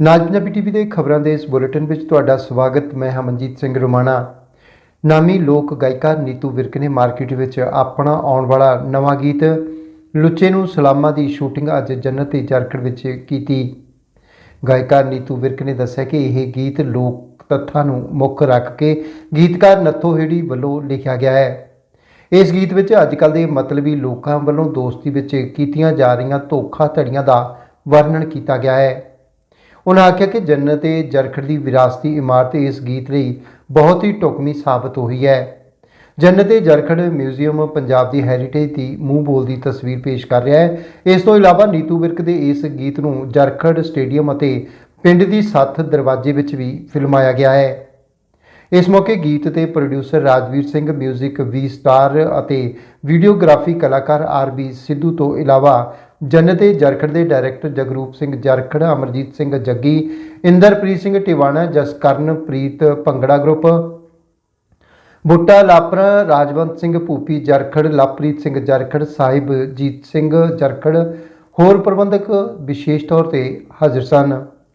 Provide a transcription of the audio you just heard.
ਨਾਜ Punjabi TV ਦੇ ਖਬਰਾਂ ਦੇ ਇਸ ਬੁਲੇਟਿਨ ਵਿੱਚ ਤੁਹਾਡਾ ਸਵਾਗਤ, ਮੈਂ ਹਮਨਜੀਤ ਸਿੰਘ ਰੋਮਾਣਾ। ਨਾਮੀ ਲੋਕ ਗਾਇਕਾ ਨੀਤੂ ਵਿਰਕ ਨੇ ਮਾਰਕੀਟ ਵਿੱਚ ਆਪਣਾ ਆਉਣ ਵਾਲਾ ਨਵਾਂ ਗੀਤ, ਲੁੱਚੇ ਨੂੰ ਸਲਾਮਾਂ ਦੀ ਸ਼ੂਟਿੰਗ ਅੱਜ ਜੰਨਤ ਝਰਖੜ ਵਿੱਚ ਕੀਤੀ। ਗਾਇਕਾ ਨੀਤੂ ਵਿਰਕ ਨੇ ਦੱਸਿਆ ਕਿ ਇਹ ਗੀਤ ਲੋਕ ਤੱਥਾਂ ਨੂੰ ਮੁੱਖ ਰੱਖ ਕੇ ਗੀਤਕਾਰ ਨੱਥੋ ਹੇੜੀ ਵੱਲੋਂ ਲਿਖਿਆ ਗਿਆ ਹੈ। ਇਸ ਗੀਤ ਵਿੱਚ ਅੱਜਕੱਲ ਦੇ ਮਤਲਬੀ ਲੋਕਾਂ ਵੱਲੋਂ ਦੋਸਤੀ ਵਿੱਚ ਕੀਤੀਆਂ ਜਾ ਰਹੀਆਂ ਧੋਖਾ ਧੜੀਆਂ ਦਾ ਵਰਣਨ ਕੀਤਾ ਗਿਆ ਹੈ। ਉਹਨਾਂ ਆਖਿਆ ਕਿ ਜੰਨਤ ਏ ਜਰਖੜ ਦੀ ਵਿਰਾਸਤੀ ਇਮਾਰਤ ਇਸ ਗੀਤ ਲਈ ਬਹੁਤ ਹੀ ਢੁਕਵੀਂ ਸਾਬਤ ਹੋਈ ਹੈ। ਜੰਨਤ ਏ ਜਰਖੜ ਮਿਊਜ਼ੀਅਮ ਪੰਜਾਬ ਦੀ ਹੈਰੀਟੇਜ ਦੀ ਮੂੰਹ ਬੋਲਦੀ ਤਸਵੀਰ ਪੇਸ਼ ਕਰ ਰਿਹਾ ਹੈ। ਇਸ ਤੋਂ ਇਲਾਵਾ ਨੀਤੂ ਵਿਰਕ ਦੇ ਇਸ ਗੀਤ ਨੂੰ ਜਰਖੜ ਸਟੇਡੀਅਮ ਅਤੇ ਪਿੰਡ ਦੀ ਸੱਥ ਦਰਵਾਜ਼ੇ ਵਿੱਚ ਵੀ ਫਿਲਮਾਇਆ ਗਿਆ ਹੈ। ਇਸ ਮੌਕੇ ਗੀਤ ਤੇ ਪ੍ਰੋਡਿਊਸਰ ਰਾਜਵੀਰ ਸਿੰਘ 뮤직 ਵੀ ਸਟਾਰ ਅਤੇ ਵੀਡੀਓਗ੍ਰਾਫੀ ਕਲਾਕਾਰ ਆਰਬੀ ਸਿੱਧੂ ਤੋਂ ਇਲਾਵਾ ਜੰਨਤੇ ਜਰਖੜ ਦੇ ਡਾਇਰੈਕਟਰ ਜਗਰੂਪ ਸਿੰਘ ਜਰਖੜ, ਅਮਰਜੀਤ ਸਿੰਘ ਜੱਗੀ, ਇੰਦਰਪ੍ਰੀਤ ਸਿੰਘ ਟਿਵਾਣਾ, ਜਸਕਰਨਪ੍ਰੀਤ ਭੰਗੜਾ ਗਰੁੱਪ, ਬੁੱਟਾ ਲਾਪਰ, ਰਾਜਵੰਤ ਸਿੰਘ ਭੂਪੀ ਜਰਖੜ, ਲਵਪ੍ਰੀਤ ਸਿੰਘ ਜਰਖੜ ਸਾਹਿਬ ਜੀਤ ਸਿੰਘ ਜਰਖੜ, ਹੋਰ ਪ੍ਰਬੰਧਕ ਵਿਸ਼ੇਸ਼ ਤੌਰ ਤੇ ਹਾਜ਼ਰ ਸਨ।